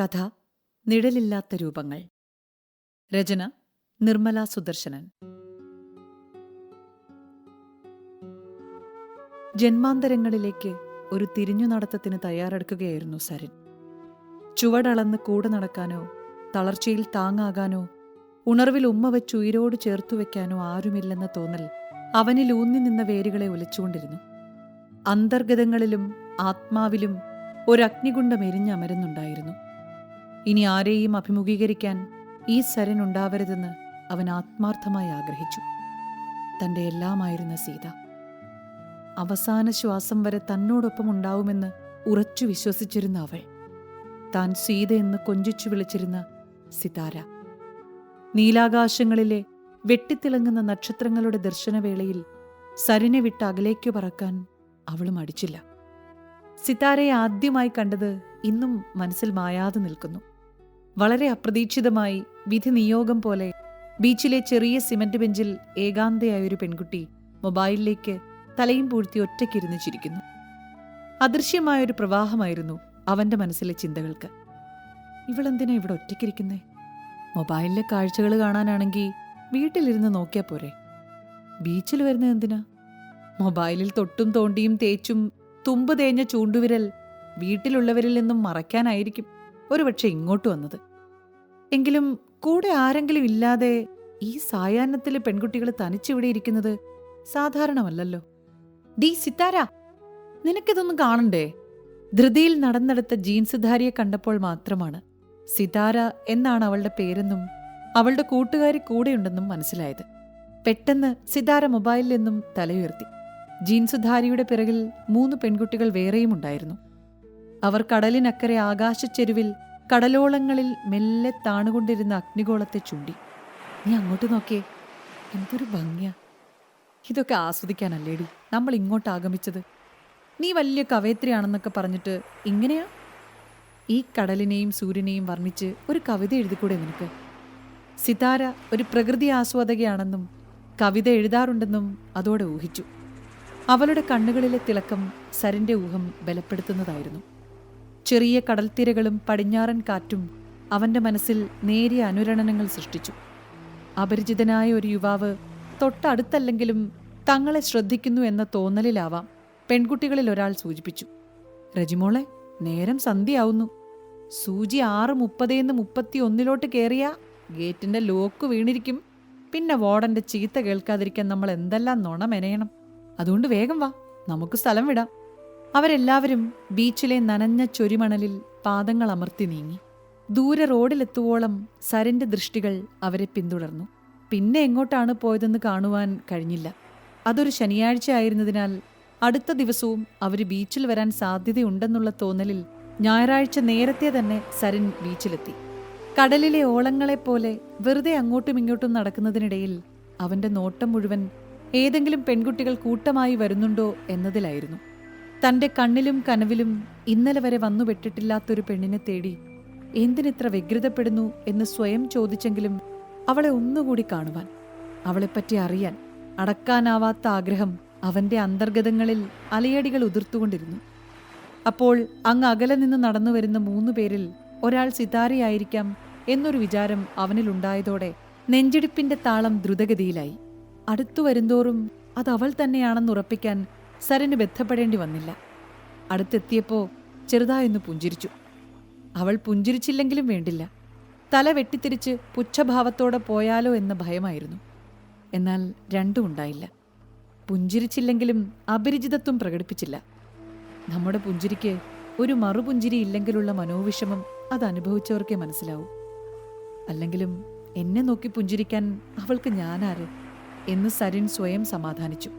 കഥ നിഴലില്ലാത്ത രൂപങ്ങൾ. രചന നിർമ്മല സുദർശനൻ. ജന്മാന്തരങ്ങളിലേക്ക് ഒരു തിരിഞ്ഞു നടത്തത്തിന് തയ്യാറെടുക്കുകയായിരുന്നു സരിൻ. ചുവടളന്ന് കൂടെ നടക്കാനോ തളർച്ചയിൽ താങ്ങാകാനോ ഉണർവിൽ ഉമ്മ വെച്ച് ഉയരോട് ചേർത്തു വെക്കാനോ ആരുമില്ലെന്ന തോന്നൽ അവനിൽ ഊന്നി നിന്ന വേരുകളെ ഒലിച്ചുകൊണ്ടിരുന്നു. അന്തർഗതങ്ങളിലും ആത്മാവിലും ഒരു ഒരഗ്നികുണ്ഡം എരിഞ്ഞമരുന്നുണ്ടായിരുന്നു. ഇനി ആരെയും അഭിമുഖീകരിക്കാൻ ഈ സരൻ ഉണ്ടാവരുതെന്ന് അവൻ ആത്മാർത്ഥമായി ആഗ്രഹിച്ചു. തന്റെ എല്ലാമായിരുന്ന സീത. അവസാന ശ്വാസം വരെ തന്നോടൊപ്പം ഉണ്ടാവുമെന്ന് ഉറച്ചു വിശ്വസിച്ചിരുന്ന അവൾ. താൻ സീതയെന്ന് കൊഞ്ചിച്ചു വിളിച്ചിരുന്ന സിതാര. നീലാകാശങ്ങളിലെ വെട്ടിത്തിളങ്ങുന്ന നക്ഷത്രങ്ങളുടെ ദർശനവേളയിൽ സരിനെ വിട്ട് അകലേക്ക് പറക്കാൻ അവളും അടിച്ചില്ല സിതാരയെ ആദ്യമായി കണ്ടത് ഇന്നും മനസ്സിൽ മായാതെ നിൽക്കുന്നു. വളരെ അപ്രതീക്ഷിതമായി വിധി നിയോഗം പോലെ ബീച്ചിലെ ചെറിയ സിമന്റ് ബെഞ്ചിൽ ഏകാന്തയായ ഒരു പെൺകുട്ടി മൊബൈലിലേക്ക് തലയും പൂഴ്ത്തി ഒറ്റയ്ക്കിരുന്ന് ചിരിക്കുന്നു. അദൃശ്യമായൊരു പ്രവാഹമായിരുന്നു അവന്റെ മനസ്സിലെ ചിന്തകൾക്ക്. ഇവളെന്തിനാ ഇവിടെ ഒറ്റയ്ക്കിരിക്കുന്നേ? മൊബൈലിലെ കാഴ്ചകൾ കാണാനാണെങ്കിൽ വീട്ടിലിരുന്ന് നോക്കിയാ പോരെ. ബീച്ചിൽ വരുന്നത് എന്തിനാ? മൊബൈലിൽ തൊട്ടും തോണ്ടിയും തേച്ചും തുമ്പ് തേഞ്ഞ ചൂണ്ടുവിരൽ വീട്ടിലുള്ളവരിൽ നിന്നും മറയ്ക്കാനായിരിക്കും ഒരുപക്ഷെ ഇങ്ങോട്ട് വന്നത്. എങ്കിലും കൂടെ ആരെങ്കിലും ഇല്ലാതെ ഈ സായാഹ്നത്തിൽ പെൺകുട്ടികൾ തനിച്ചിവിടെ ഇരിക്കുന്നത് സാധാരണമല്ലല്ലോ. ഡീ സിത്താര നിനക്കിതൊന്നും കാണണ്ടേ? ധൃതിയിൽ നടന്നെടുത്ത ജീൻസുധാരിയെ കണ്ടപ്പോൾ മാത്രമാണ് സിതാര എന്നാണ് അവളുടെ പേരെന്നും അവളുടെ കൂട്ടുകാരി കൂടെയുണ്ടെന്നും മനസ്സിലായത്. പെട്ടെന്ന് സിതാര മൊബൈലിൽ നിന്നും തലയുയർത്തി. ജീൻസ് ധാരിയുടെ പിറകിൽ മൂന്ന് പെൺകുട്ടികൾ വേറെയും ഉണ്ടായിരുന്നു. അവർ കടലിനക്കരെ ആകാശച്ചെരുവിൽ കടലോളങ്ങളിൽ മെല്ലെ താണുകൊണ്ടിരുന്ന അഗ്നിഗോളത്തെ ചൂണ്ടി. നീ അങ്ങോട്ട് നോക്കേ എന്തൊരു ഭംഗിയാ. ഇതൊക്കെ ആസ്വദിക്കാനല്ലേടി. നമ്മൾ ഇങ്ങോട്ട് ആഗമിച്ചത്. നീ വലിയ കവയത്രിയാണെന്നൊക്കെ പറഞ്ഞിട്ട് ഇങ്ങനെയാ? ഈ കടലിനെയും സൂര്യനെയും വർണിച്ച് ഒരു കവിത എഴുതിക്കൂടെ നിനക്ക്? സിതാര ഒരു പ്രകൃതി ആസ്വാദകയാണെന്നും കവിത എഴുതാറുണ്ടെന്നും അതോടെ ഊഹിച്ചു. അവളുടെ കണ്ണുകളിലെ തിളക്കം സരിന്റെ ഊഹം ബലപ്പെടുത്തുന്നതായിരുന്നു. ചെറിയ കടൽത്തിരകളും പടിഞ്ഞാറൻ കാറ്റും അവന്റെ മനസ്സിൽ നേരിയ അനുരണനങ്ങൾ സൃഷ്ടിച്ചു. അപരിചിതനായ ഒരു യുവാവ് തൊട്ടടുത്തല്ലെങ്കിലും തങ്ങളെ ശ്രദ്ധിക്കുന്നു എന്ന തോന്നലിലാവാം പെൺകുട്ടികളിൽ ഒരാൾ സൂചിപ്പിച്ചു. രജിമോളെ നേരം സന്ധ്യയാവുന്നു. സൂചി ആറ് മുപ്പതേന്ന് മുപ്പത്തി ഒന്നിലോട്ട് കയറിയ ഗേറ്റിന്റെ ലോക്ക് വീണിരിക്കും. പിന്നെ വാർഡന്റെ ചീത്ത കേൾക്കാതിരിക്കാൻ നമ്മൾ എന്തെല്ലാം നുണ മെനയണം? അതുകൊണ്ട് വേഗം വാ നമുക്ക് സ്ഥലം വിടാം. അവരെല്ലാവരും ബീച്ചിലെ നനഞ്ഞ ചൊരിമണലിൽ പാദങ്ങൾ അമർത്തി നീങ്ങി. ദൂരെ റോഡിലെത്തുവോളം സരന്റെ ദൃഷ്ടികൾ അവരെ പിന്തുടർന്നു. പിന്നെ എങ്ങോട്ടാണ് പോയതെന്ന് കാണുവാൻ കഴിഞ്ഞില്ല. അതൊരു ശനിയാഴ്ച ആയിരുന്നതിനാൽ അടുത്ത ദിവസവും അവർ ബീച്ചിൽ വരാൻ സാധ്യതയുണ്ടെന്നുള്ള തോന്നലിൽ ഞായറാഴ്ച നേരത്തെ തന്നെ സരൻ ബീച്ചിലെത്തി. കടലിലെ ഓളങ്ങളെപ്പോലെ വെറുതെ അങ്ങോട്ടും ഇങ്ങോട്ടും നടക്കുന്നതിനിടയിൽ അവന്റെ നോട്ടം മുഴുവൻ ഏതെങ്കിലും പെൺകുട്ടികൾ കൂട്ടമായി വരുന്നുണ്ടോ എന്നതിലായിരുന്നു. തന്റെ കണ്ണിലും കനവിലും ഇന്നലെ വരെ വന്നുപെട്ടിട്ടില്ലാത്തൊരു പെണ്ണിനെ തേടി എന്തിനിത്ര വ്യഗ്രതപ്പെടുന്നു എന്ന് സ്വയം ചോദിച്ചെങ്കിലും അവളെ ഒന്നുകൂടി കാണുവാൻ അവളെപ്പറ്റി അറിയാൻ അടക്കാനാവാത്ത ആഗ്രഹം അവന്റെ അന്തർഗതങ്ങളിൽ അലയടികൾ ഉതിർത്തുകൊണ്ടിരുന്നു. അപ്പോൾ അങ്ങ് അകലെ നിന്ന് നടന്നു വരുന്ന മൂന്നു പേരിൽ ഒരാൾ സിതാരയായിരിക്കാം എന്നൊരു വിചാരം അവനിലുണ്ടായതോടെ നെഞ്ചിടിപ്പിന്റെ താളം ദ്രുതഗതിയിലായി. അടുത്തു വരുന്തോറും അത് അവൾ തന്നെയാണെന്ന് ഉറപ്പിക്കാൻ സരന് ബന്ധപ്പെടേണ്ടി വന്നില്ല. അടുത്തെത്തിയപ്പോ ചെറുതായൊന്ന് പുഞ്ചിരിച്ചു. അവൾ പുഞ്ചിരിച്ചില്ലെങ്കിലും വേണ്ടില്ല. തല വെട്ടിത്തിരിച്ച് പുച്ഛഭാവത്തോടെ പോയാലോ എന്ന ഭയമായിരുന്നു. എന്നാൽ രണ്ടും ഉണ്ടായില്ല. പുഞ്ചിരിച്ചില്ലെങ്കിലും അപരിചിതത്വം പ്രകടിപ്പിച്ചില്ല. നമ്മുടെ പുഞ്ചിരിക്ക് ഒരു മറുപുഞ്ചിരി ഇല്ലെങ്കിലുള്ള മനോവിഷമം അത് അനുഭവിച്ചവർക്കേ മനസ്സിലാവൂ. അല്ലെങ്കിലും എന്നെ നോക്കി പുഞ്ചിരിക്കാൻ അവൾക്ക് ഞാനാര്? എന്ന് സരിൻ സ്വയം സമാധാനിച്ചു.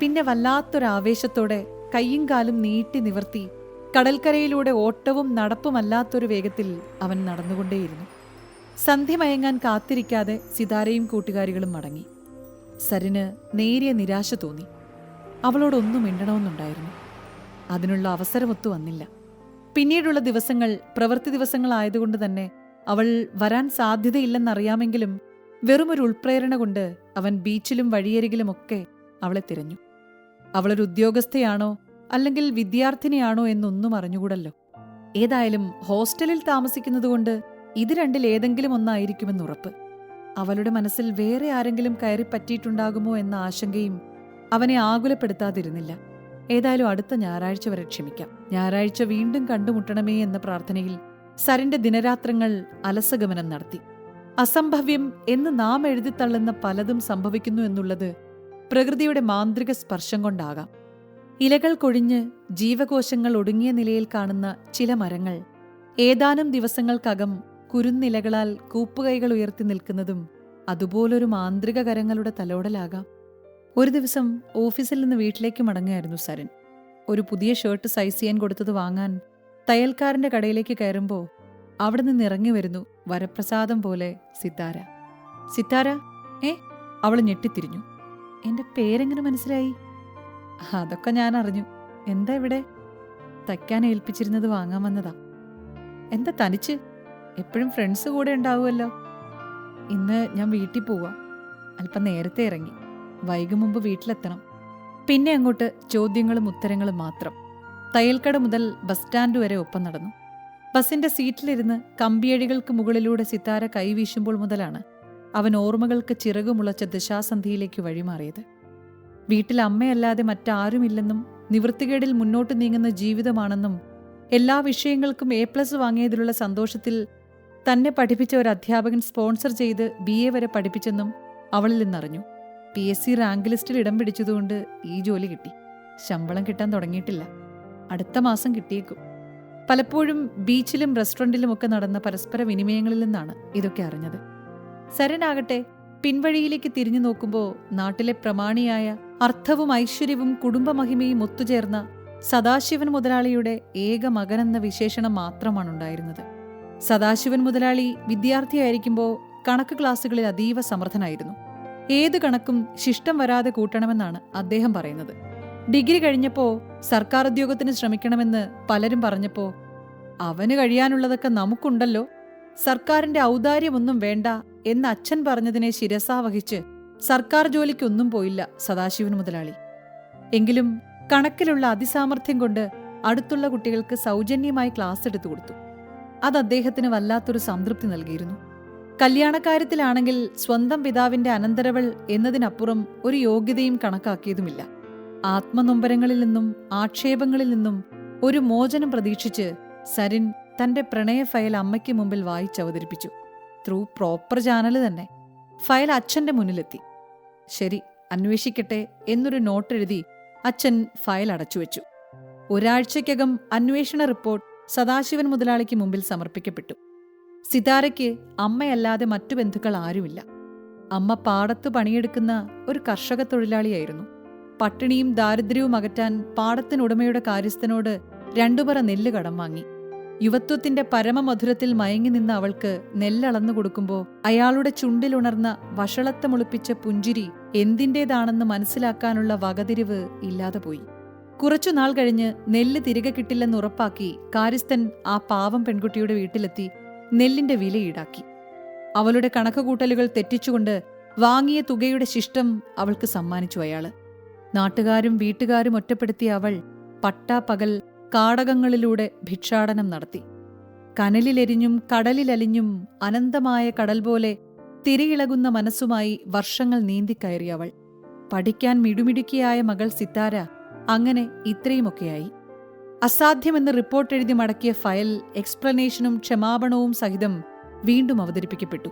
പിന്നെ വല്ലാത്തൊരാവേശത്തോടെ കയ്യും കാലും നീട്ടി നിവർത്തി കടൽക്കരയിലൂടെ ഓട്ടവും നടപ്പുമല്ലാത്തൊരു വേഗത്തിൽ അവൻ നടന്നുകൊണ്ടേയിരുന്നു. സന്ധ്യ മയങ്ങാൻ കാത്തിരിക്കാതെ സിതാരയും കൂട്ടുകാരികളും മടങ്ങി. സരിന് നേരിയ നിരാശ തോന്നി. അവളോടൊന്നും മിണ്ടണമെന്നുണ്ടായിരുന്നു. അതിനുള്ള അവസരമൊത്തു വന്നില്ല. പിന്നീടുള്ള ദിവസങ്ങൾ പ്രവൃത്തി ദിവസങ്ങളായതുകൊണ്ട് തന്നെ അവൾ വരാൻ സാധ്യതയില്ലെന്നറിയാമെങ്കിലും വെറുമൊരു ഉൾപ്രേരണ കൊണ്ട് അവൻ ബീച്ചിലും വഴിയരികിലുമൊക്കെ അവളെ തിരഞ്ഞു. അവളൊരു ഉദ്യോഗസ്ഥയാണോ അല്ലെങ്കിൽ വിദ്യാർത്ഥിനിയാണോ എന്നൊന്നും അറിഞ്ഞുകൂടല്ലോ. ഏതായാലും ഹോസ്റ്റലിൽ താമസിക്കുന്നതുകൊണ്ട് ഇത് രണ്ടിൽ ഏതെങ്കിലും ഒന്നായിരിക്കുമെന്ന് ഉറപ്പ്. അവളുടെ മനസ്സിൽ വേറെ ആരെങ്കിലും കയറി പറ്റിയിട്ടുണ്ടാകുമോ എന്ന ആശങ്കയും അവനെ ആകുലപ്പെടുത്താതിരുന്നില്ല. ഏതായാലും അടുത്ത ഞായറാഴ്ച വരെ ക്ഷമിക്കാം. ഞായറാഴ്ച വീണ്ടും കണ്ടുമുട്ടണമേ എന്ന പ്രാർത്ഥനയിൽ സരിന്റെ ദിനരാത്രങ്ങൾ അലസഗമനം നടത്തി. അസംഭവ്യം എന്ന് നാം എഴുതിത്തള്ളുന്ന പലതും സംഭവിക്കുന്നു എന്നുള്ളത് പ്രകൃതിയുടെ മാന്ത്രിക സ്പർശം കൊണ്ടാകാം. ഇലകൾ കൊഴിഞ്ഞ് ജീവകോശങ്ങൾ ഒടുങ്ങിയ നിലയിൽ കാണുന്ന ചില മരങ്ങൾ ഏതാനും ദിവസങ്ങൾക്കകം കുരുന്നിലകളാൽ കൂപ്പുകൈകൾ ഉയർത്തി നിൽക്കുന്നതും അതുപോലൊരു മാന്ത്രിക കരങ്ങളുടെ തലോടലാകാം. ഒരു ദിവസം ഓഫീസിൽ നിന്ന് വീട്ടിലേക്ക് മടങ്ങുകയായിരുന്നു സരൻ. ഒരു പുതിയ ഷർട്ട് സൈസ് ചെയ്യാൻ കൊടുത്തത് വാങ്ങാൻ തയ്യൽക്കാരന്റെ കടയിലേക്ക് കയറുമ്പോൾ അവിടെ നിന്ന് ഇറങ്ങി വരുന്നു വരപ്രസാദം പോലെ സിത്താര. സിത്താര ഏ? അവൾ ഞെട്ടിത്തിരിഞ്ഞു. എന്റെ പേരെങ്ങനെ മനസ്സിലായി? അതൊക്കെ ഞാൻ അറിഞ്ഞു. എന്താ ഇവിടെ? തയ്ക്കാൻ ഏൽപ്പിച്ചിരുന്നത് വാങ്ങാൻ വന്നതാ. എന്താ തനിച്ച്? എപ്പോഴും ഫ്രണ്ട്സ് കൂടെ ഉണ്ടാവുമല്ലോ. ഇന്ന് ഞാൻ വീട്ടിൽ പോവാ. അല്പം നേരത്തെ ഇറങ്ങി. വൈകും മുമ്പ് വീട്ടിലെത്തണം. പിന്നെ അങ്ങോട്ട് ചോദ്യങ്ങളും ഉത്തരങ്ങളും മാത്രം. തയ്യൽക്കട മുതൽ ബസ് സ്റ്റാൻഡ് വരെ ഒപ്പം നടന്നു. ബസ്സിന്റെ സീറ്റിലിരുന്ന് കമ്പിയഴികൾക്ക് മുകളിലൂടെ സിത്താര കൈവീശുമ്പോൾ മുതലാണ് അവൻ ഓർമ്മകൾക്ക് ചിറകുമുളച്ച ദശാസന്ധിയിലേക്ക് വഴിമാറിയത്. വീട്ടിൽ അമ്മയല്ലാതെ മറ്റാരുമില്ലെന്നും നിവൃത്തികേടിൽ മുന്നോട്ട് നീങ്ങുന്ന ജീവിതമാണെന്നും എല്ലാ വിഷയങ്ങൾക്കും എ പ്ലസ് വാങ്ങിയതിലുള്ള സന്തോഷത്തിൽ തന്നെ പഠിപ്പിച്ച ഒരു അധ്യാപകൻ സ്പോൺസർ ചെയ്ത് ബി എ വരെ പഠിപ്പിച്ചെന്നും അവളിൽ നിന്നറിഞ്ഞു. പി എസ് സി റാങ്ക് ലിസ്റ്റിൽ ഇടം പിടിച്ചതുകൊണ്ട് ഈ ജോലി കിട്ടി. ശമ്പളം കിട്ടാൻ തുടങ്ങിയിട്ടില്ല. അടുത്ത മാസം കിട്ടിയേക്കും. പലപ്പോഴും ബീച്ചിലും റെസ്റ്റോറന്റിലും ഒക്കെ നടന്ന പരസ്പര വിനിമയങ്ങളിൽ നിന്നാണ് ഇതൊക്കെ അറിഞ്ഞത്. സരനാകട്ടെ പിൻവഴിയിലേക്ക് തിരിഞ്ഞു നോക്കുമ്പോൾ നാട്ടിലെ പ്രമാണിയായ അർത്ഥവും ഐശ്വര്യവും കുടുംബമഹിമയും ഒത്തുചേർന്ന സദാശിവൻ മുതലാളിയുടെ ഏക മകനെന്ന വിശേഷണം മാത്രമാണ് ഉണ്ടായിരുന്നത് സദാശിവൻ മുതലാളി വിദ്യാർത്ഥിയായിരിക്കുമ്പോൾ കണക്ക് ക്ലാസ്സുകളിൽ അതീവ സമർത്ഥനായിരുന്നു. ഏത് കണക്കും ശിഷ്ടം വരാതെ കൂട്ടണമെന്നാണ് അദ്ദേഹം പറയുന്നത്. ഡിഗ്രി കഴിഞ്ഞപ്പോൾ സർക്കാർ ഉദ്യോഗത്തിന് ശ്രമിക്കണമെന്ന് പലരും പറഞ്ഞപ്പോൾ അവന് കഴിയാനുള്ളതൊക്കെ നമുക്കുണ്ടല്ലോ. സർക്കാരിന്റെ ഔദാര്യമൊന്നും വേണ്ട. എന്ന് അച്ഛൻ പറഞ്ഞതിനെ ശിരസാ വഹിച്ച് സർക്കാർ ജോലിക്കൊന്നും പോയില്ല സദാശിവൻ മുതലാളി. എങ്കിലും കണക്കിലുള്ള അതിസാമർഥ്യം കൊണ്ട് അടുത്തുള്ള കുട്ടികൾക്ക് സൗജന്യമായി ക്ലാസ് എടുത്തു കൊടുത്തു. അത് അദ്ദേഹത്തിന് വല്ലാത്തൊരു സംതൃപ്തി നൽകിയിരുന്നു. കല്യാണക്കാര്യത്തിലാണെങ്കിൽ സ്വന്തം പിതാവിന്റെ അനന്തരവൾ എന്നതിനപ്പുറം ഒരു യോഗ്യതയും കണക്കാക്കിയതുമില്ല. ആത്മനൊമ്പരങ്ങളിൽ നിന്നും ആക്ഷേപങ്ങളിൽ നിന്നും ഒരു മോചനം പ്രതീക്ഷിച്ച് സരിൻ തന്റെ പ്രണയ ഫയൽ അമ്മയ്ക്ക് മുമ്പിൽ വായിച്ചവതരിപ്പിച്ചു. ത്രൂ പ്രോപ്പർ ചാനൽ തന്നെ. ഫയൽ അച്ഛന്റെ മുന്നിലെത്തി. ശരി അന്വേഷിക്കട്ടെ എന്നൊരു നോട്ട് എഴുതി അച്ഛൻ ഫയൽ അടച്ചു വെച്ചു. ഒരാഴ്ചയ്ക്കകം അന്വേഷണ റിപ്പോർട്ട് സദാശിവൻ മുതലാളിക്ക് മുമ്പിൽ സമർപ്പിക്കപ്പെട്ടു. സിതാരയ്ക്ക് അമ്മയല്ലാതെ മറ്റു ബന്ധുക്കൾ ആരുമില്ല. അമ്മ പാടത്ത് പണിയെടുക്കുന്ന ഒരു കർഷക തൊഴിലാളിയായിരുന്നു. പട്ടിണിയും ദാരിദ്ര്യവും അകറ്റാൻ പാടത്തിനുടമയുടെ കാര്യസ്ഥനോട് രണ്ടുപറ നെല്ല് കടം വാങ്ങി. യുവത്വത്തിന്റെ പരമമധുരത്തിൽ മയങ്ങി നിന്ന അവൾക്ക് നെല്ലളന്നു കൊടുക്കുമ്പോൾ അയാളുടെ ചുണ്ടിലുണർന്ന വഷളത്തമുളിപ്പിച്ച പുഞ്ചിരി എന്തിന്റേതാണെന്ന് മനസ്സിലാക്കാനുള്ള വകതിരിവ് ഇല്ലാതെ പോയി. കുറച്ചുനാൾ കഴിഞ്ഞ് നെല്ല് തിരികെ കിട്ടില്ലെന്ന് ഉറപ്പാക്കി കാര്യസ്ഥൻ ആ പാവം പെൺകുട്ടിയുടെ വീട്ടിലെത്തി നെല്ലിന്റെ വില ഈടാക്കി. അവളുടെ കണക്കുകൂട്ടലുകൾ തെറ്റിച്ചുകൊണ്ട് വാങ്ങിയ തുകയുടെ ശിഷ്ടം അവൾക്ക് സമ്മാനിച്ചു അയാൾ. നാട്ടുകാരും വീട്ടുകാരും ഒറ്റപ്പെടുത്തിയ അവൾ പട്ടാപ്പകൽ കാടകങ്ങളിലൂടെ ഭിക്ഷാടനം നടത്തി. കനലിലെരിഞ്ഞും കടലിലലിഞ്ഞും അനന്തമായ കടൽ പോലെ തിരയിളകുന്ന മനസ്സുമായി വർഷങ്ങൾ നീന്തിക്കയറി അവൾ. പഠിക്കാൻ മിടുമിടുക്കിയായ മകൾ സിത്താര അങ്ങനെ ഇത്രയുമൊക്കെയായി. അസാധ്യമെന്ന് റിപ്പോർട്ട് എഴുതി മടക്കിയ ഫയൽ എക്സ്പ്ലനേഷനും ക്ഷമാപണവും സഹിതം വീണ്ടും അവതരിപ്പിക്കപ്പെട്ടു.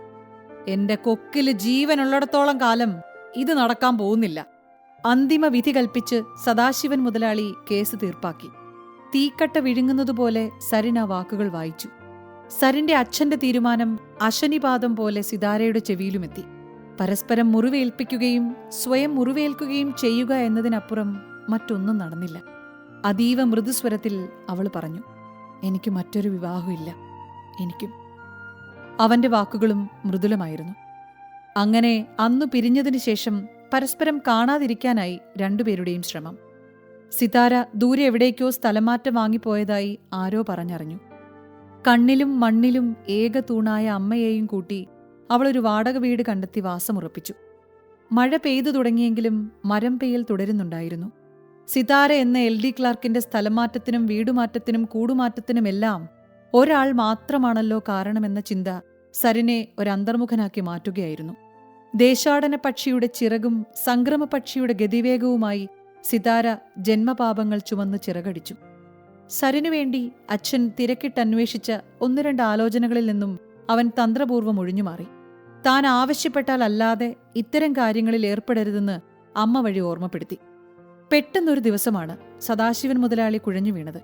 എന്റെ കൊക്കിൽ ജീവനുള്ളിടത്തോളം കാലം ഇത് നടക്കാൻ പോകുന്നില്ല. അന്തിമ വിധി കൽപ്പിച്ച് സദാശിവൻ മുതലാളി കേസ് തീർപ്പാക്കി. തീക്കട്ട വിഴുങ്ങുന്നതുപോലെ സരിൻ ആ വാക്കുകൾ വായിച്ചു. സരിന്റെ അച്ഛന്റെ തീരുമാനം അശനിപാതം പോലെ സിതാരയുടെ ചെവിയിലുമെത്തി. പരസ്പരം മുറിവേൽപ്പിക്കുകയും സ്വയം മുറിവേൽക്കുകയും ചെയ്യുക എന്നതിനപ്പുറം മറ്റൊന്നും നടന്നില്ല. അതീവ മൃദുസ്വരത്തിൽ അവൾ പറഞ്ഞു എനിക്ക് മറ്റൊരു വിവാഹമില്ല എനിക്കും. അവന്റെ വാക്കുകളും മൃദുലമായിരുന്നു. അങ്ങനെ അന്നു പിരിഞ്ഞതിനു ശേഷം പരസ്പരം കാണാതിരിക്കാനായി രണ്ടുപേരുടെയും ശ്രമം. സിതാര ദൂരെ എവിടേക്കോ സ്ഥലമാറ്റം വാങ്ങിപ്പോയതായി ആരോ പറഞ്ഞറിഞ്ഞു. കണ്ണിലും മണ്ണിലും ഏക തൂണായ അമ്മയെയും കൂട്ടി അവളൊരു വാടക വീട് കണ്ടെത്തി വാസമുറപ്പിച്ചു മഴ പെയ്തു തുടങ്ങിയെങ്കിലും മരം പെയ്യൽ തുടരുന്നുണ്ടായിരുന്നു. സിതാര എന്ന എൽ ഡി ക്ലാർക്കിന്റെ സ്ഥലമാറ്റത്തിനും വീടുമാറ്റത്തിനും കൂടുമാറ്റത്തിനുമെല്ലാം ഒരാൾ മാത്രമാണല്ലോ കാരണമെന്ന ചിന്ത സരിനെ ഒരന്തർമുഖനാക്കി മാറ്റുകയായിരുന്നു. ദേശാടന പക്ഷിയുടെ ചിറകും സംക്രമ പക്ഷിയുടെ ഗതിവേഗവുമായി സിതാര ജന്മപാപങ്ങൾ ചുമന്ന് ചിറകടിച്ചു. സരിനു വേണ്ടി അച്ഛൻ തിരക്കിട്ടന്വേഷിച്ച ഒന്ന് രണ്ട് ആലോചനകളിൽ നിന്നും അവൻ തന്ത്രപൂർവം ഒഴിഞ്ഞുമാറി. താൻ ആവശ്യപ്പെട്ടാൽ അല്ലാതെ ഇത്തരം കാര്യങ്ങളിൽ ഏർപ്പെടരുതെന്ന് അമ്മ വഴി ഓർമ്മപ്പെടുത്തി. പെട്ടെന്നൊരു ദിവസമാണ് സദാശിവൻ മുതലാളി കുഴഞ്ഞു വീണത്.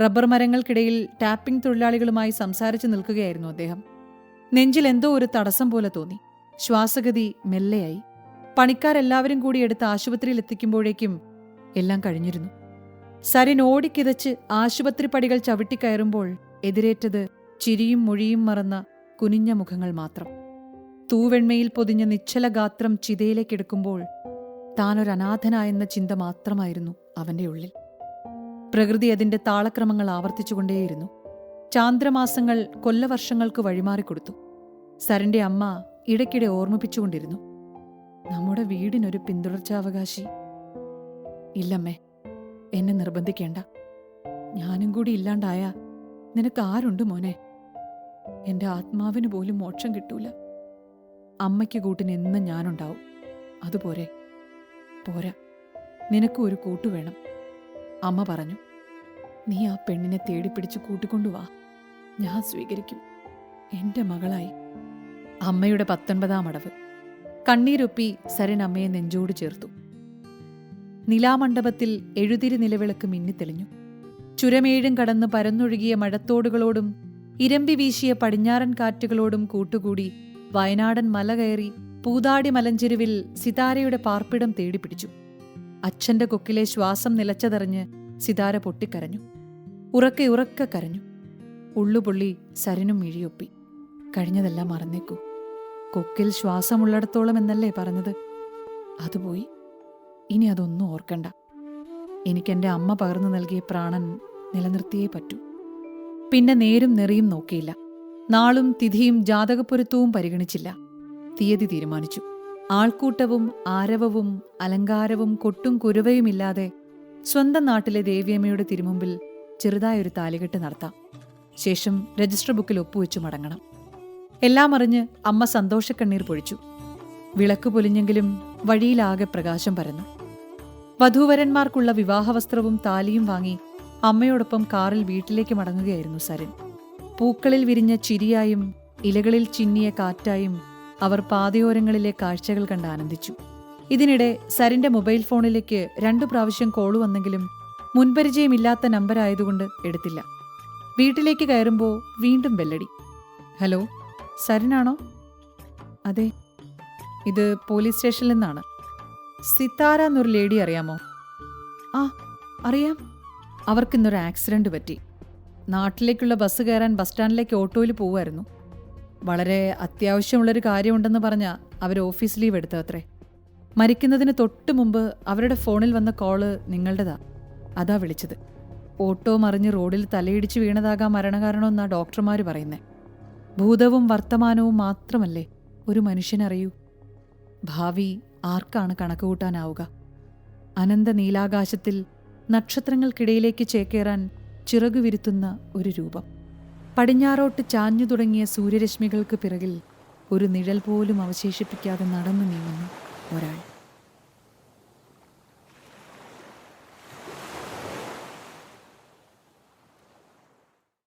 റബ്ബർ മരങ്ങൾക്കിടയിൽ ടാപ്പിംഗ് തൊഴിലാളികളുമായി സംസാരിച്ചു നിൽക്കുകയായിരുന്നു അദ്ദേഹം. നെഞ്ചിൽ എന്തോ ഒരു തടസ്സം പോലെ തോന്നി. ശ്വാസഗതി മെല്ലെയായി. പണിക്കാരെല്ലാവരും കൂടി എടുത്ത് ആശുപത്രിയിൽ എത്തിക്കുമ്പോഴേക്കും എല്ലാം കഴിഞ്ഞിരുന്നു. സരിൻ ഓടിക്കിതച്ച് ആശുപത്രി പടികൾ ചവിട്ടിക്കയറുമ്പോൾ എതിരേറ്റത് ചിരിയും മൊഴിയും മറന്ന കുനിഞ്ഞ മുഖങ്ങൾ മാത്രം. തൂവെണ്മയിൽ പൊതിഞ്ഞ നിശ്ചല ഗാത്രം ചിതയിലേക്കെടുക്കുമ്പോൾ താനൊരനാഥനായെന്ന ചിന്ത മാത്രമായിരുന്നു അവന്റെ ഉള്ളിൽ. പ്രകൃതി അതിന്റെ താളക്രമങ്ങൾ ആവർത്തിച്ചുകൊണ്ടേയിരുന്നു. ചാന്ദ്രമാസങ്ങൾ കൊല്ലവർഷങ്ങൾക്ക് വഴിമാറിക്കൊടുത്തു. സരന്റെ അമ്മ ഇടയ്ക്കിടെ ഓർമ്മിപ്പിച്ചുകൊണ്ടിരുന്നു. നമ്മുടെ വീടിനൊരു പിന്തുടർച്ചാവകാശി ഇല്ലമ്മേ എന്നെ നിർബന്ധിക്കേണ്ട. ഞാനും കൂടി ഇല്ലാണ്ടായ നിനക്ക് ആരുണ്ട് മോനെ? എന്റെ ആത്മാവിന് പോലും മോക്ഷം കിട്ടൂല. അമ്മയ്ക്ക് കൂട്ടിന് എന്നും ഞാനുണ്ടാവും. അതുപോരെ പോരാ. നിനക്കും ഒരു കൂട്ടു വേണം. അമ്മ പറഞ്ഞു നീ ആ പെണ്ണിനെ തേടിപ്പിടിച്ച് കൂട്ടിക്കൊണ്ടുവാ ഞാൻ സ്വീകരിക്കും. എന്റെ മകളായി. അമ്മയുടെ പത്തൊൻപതാം അടവ്. കണ്ണീരൊപ്പി സരൻ അമ്മയെ നെഞ്ചോട് ചേർത്തു. നിലാമണ്ഡപത്തിൽ എഴുതിരി നിലവിളക്ക് മിന്നിത്തെളിഞ്ഞു. ചുരമേഴും കടന്ന് പരന്നൊഴുകിയ മഴത്തോടുകളോടും ഇരമ്പി വീശിയ പടിഞ്ഞാറൻ കാറ്റുകളോടും കൂട്ടുകൂടി വയനാടൻ മല കയറി പൂതാടി മലഞ്ചെരുവിൽ സിതാരയുടെ പാർപ്പിടം തേടിപ്പിടിച്ചു. അച്ഛന്റെ കൊക്കിലെ ശ്വാസം നിലച്ചതറിഞ്ഞ് സിതാര പൊട്ടിക്കരഞ്ഞു. ഉറക്കെ ഉറക്കെ കരഞ്ഞു. ഉള്ളുപൊള്ളി സരനും മിഴിയൊപ്പി. കഴിഞ്ഞതെല്ലാം മറന്നേക്കൂ. കൊക്കിൽ ശ്വാസമുള്ളിടത്തോളം എന്നല്ലേ പറഞ്ഞത്? അതുപോയി. ഇനി അതൊന്നും ഓർക്കണ്ട. എനിക്കെന്റെ അമ്മ പകർന്നു നൽകിയ പ്രാണൻ നിലനിർത്തിയേ പറ്റൂ. പിന്നെ നേരും നെറിയും നോക്കിയില്ല. നാളും തിഥിയും ജാതകപ്പൊരുത്തവും പരിഗണിച്ചില്ല. തീയതി തീരുമാനിച്ചു. ആൾക്കൂട്ടവും ആരവവും അലങ്കാരവും കൊട്ടും കുരുവയുമില്ലാതെ സ്വന്തം നാട്ടിലെ ദേവിയമ്മയുടെ തിരുമുമ്പിൽ ചെറുതായൊരു താലികെട്ട് നടത്താം. ശേഷം രജിസ്റ്റർ ബുക്കിൽ ഒപ്പുവെച്ചു മടങ്ങണം. എല്ലാം അറിഞ്ഞ് അമ്മ സന്തോഷക്കണ്ണീർ പൊഴിച്ചു. വിളക്ക് പൊലിഞ്ഞെങ്കിലും വഴിയിലാകെ പ്രകാശം പരന്നു. വധൂവരന്മാർക്കുള്ള വിവാഹവസ്ത്രവും താലിയും വാങ്ങി അമ്മയോടൊപ്പം കാറിൽ വീട്ടിലേക്ക് മടങ്ങുകയായിരുന്നു സരൻ. പൂക്കളിൽ വിരിഞ്ഞ ചിരിയായും ഇലകളിൽ ചിന്നിയ കാറ്റായും അവർ പാതയോരങ്ങളിലെ കാഴ്ചകൾ കണ്ട് ആനന്ദിച്ചു. ഇതിനിടെ സരിന്റെ മൊബൈൽ ഫോണിലേക്ക് രണ്ടു പ്രാവശ്യം കോൾ വന്നെങ്കിലും മുൻപരിചയമില്ലാത്ത നമ്പരായതുകൊണ്ട് എടുത്തില്ല. വീട്ടിലേക്ക് കയറുമ്പോൾ വീണ്ടും ബെല്ലടി. ഹലോ സരനാണോ? അതെ ഇത് പോലീസ് സ്റ്റേഷനിൽ നിന്നാണ്. സിത്താര എന്നൊരു ലേഡി അറിയാമോ? ആ അറിയാം. അവർക്കിന്നൊരു ആക്സിഡന്റ് പറ്റി. നാട്ടിലേക്കുള്ള ബസ് കയറാൻ ബസ് സ്റ്റാൻഡിലേക്ക് ഓട്ടോയിൽ പോവുമായിരുന്നു. വളരെ അത്യാവശ്യമുള്ളൊരു കാര്യമുണ്ടെന്ന് പറഞ്ഞ അവർ ഓഫീസ് ലീവ് എടുത്തത്രേ. മരിക്കുന്നതിന് തൊട്ട് മുമ്പ് അവരുടെ ഫോണിൽ വന്ന കോൾ നിങ്ങളുടേതാ. അതാ വിളിച്ചത്. ഓട്ടോ മറിഞ്ഞ് റോഡിൽ തലയിടിച്ച് വീണതാകാം മരണകാരണമെന്നാ ഡോക്ടർമാർ പറയുന്നേ. ഭൂതവും വർത്തമാനവും മാത്രമല്ലേ ഒരു മനുഷ്യനറിയൂ. ഭാവി ആർക്കാണ് കണക്ക് കൂട്ടാനാവുക അനന്ത നീലാകാശത്തിൽ നക്ഷത്രങ്ങൾക്കിടയിലേക്ക് ചേക്കേറാൻ ചിറകുവിരുത്തുന്ന ഒരു രൂപം. പടിഞ്ഞാറോട്ട് ചാഞ്ഞു തുടങ്ങിയ സൂര്യരശ്മികൾക്ക് പിറകിൽ ഒരു നിഴൽ പോലും അവശേഷിപ്പിക്കാതെ നടന്നു നീങ്ങുന്നു ഒരാൾ.